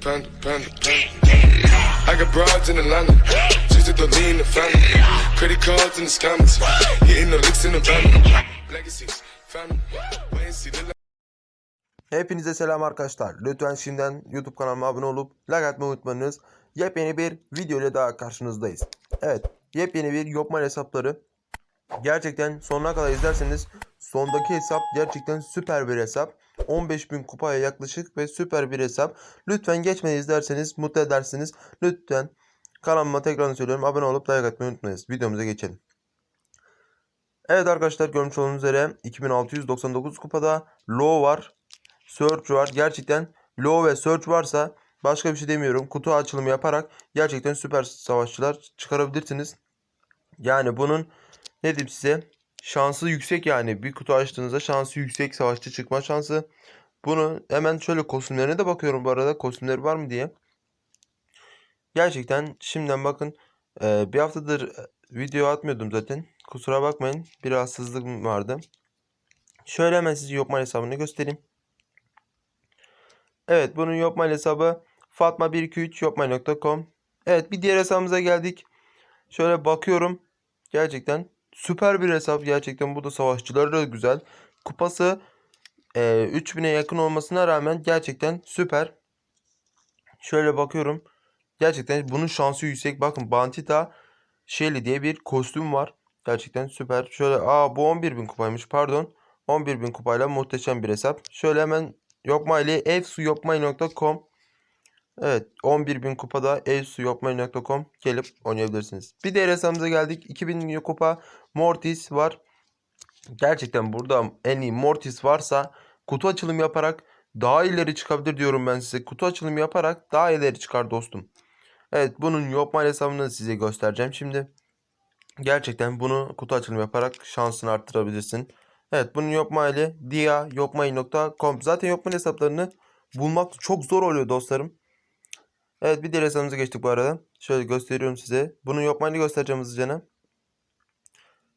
Panda, panda, panda. I got broads in Atlanta. Just throw me in the family. Credit cards in the scammers. Hitting the licks in the van. Legacies, family. Wait and see the Hepinize selam arkadaşlar. Lütfen şimdiden YouTube kanalıma abone olup like atmayı unutmayınız. Yepyeni bir video ile daha karşınızdayız. Evet, yepyeni bir Yopmal hesapları. Gerçekten sonuna kadar izlerseniz sondaki hesap gerçekten süper bir hesap. 15.000 kupaya yaklaşık ve süper bir hesap. Lütfen geçmeden izlerseniz mutlu edersiniz. Lütfen kanalıma tekrar söylüyorum abone olup like atmayı unutmayınız. Videomuza geçelim. Evet arkadaşlar görmüş olduğunuz üzere 2699 kupada low var. Search var. Gerçekten low ve search varsa başka bir şey demiyorum. Kutu açılımı yaparak gerçekten süper savaşçılar çıkarabilirsiniz. Yani bunun ne diyeyim size şansı yüksek yani. Bir kutu açtığınızda şansı yüksek savaşçı çıkma şansı. Bunu hemen şöyle kostümlerine de bakıyorum bu arada. Kostümleri var mı diye. Gerçekten şimdiden bakın. Ee, bir haftadır e, video atmıyordum zaten. Kusura bakmayın. Bir rahatsızlığım vardı. Şöyle hemen size Yopmal hesabını göstereyim. Evet bunun Yopmal hesabı fatma123yopmal.com Evet bir diğer hesabımıza geldik. Şöyle bakıyorum. Gerçekten süper bir hesap. Gerçekten bu da savaşçıları da güzel. Kupası e, 3000'e yakın olmasına rağmen gerçekten süper. Şöyle bakıyorum. Gerçekten bunun şansı yüksek. Bakın Bantita Shelly diye bir kostüm var. Gerçekten süper. Şöyle aa bu 11.000 kupaymış pardon. 11.000 kupayla muhteşem bir hesap. Şöyle hemen Yopma ile evsuyopmay.com Evet 11.000 kupada evsuyopmay.com gelip oynayabilirsiniz. Bir diğer hesabımıza geldik. 2000 kupa Mortis var. Gerçekten burada en iyi Mortis varsa kutu açılım yaparak daha ileri çıkabilir diyorum ben size. Kutu açılım yaparak daha ileri çıkar dostum. Evet bunun Yopmay hesabını size göstereceğim şimdi. Gerçekten bunu kutu açılımı yaparak şansını arttırabilirsin. Evet bunun Yopma ile dia.yopmay.com Zaten Yopma hesaplarını bulmak çok zor oluyor dostlarım. Evet bir diğer hesabımıza geçtik bu arada. Şöyle gösteriyorum size. Bunun Yopma ile göstereceğim hızlıca.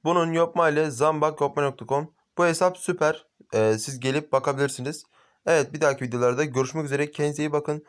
Bunun Yopma ile zambak.yopma.com Bu hesap süper. Ee, siz gelip bakabilirsiniz. Evet bir dahaki videolarda görüşmek üzere. Kendinize iyi bakın.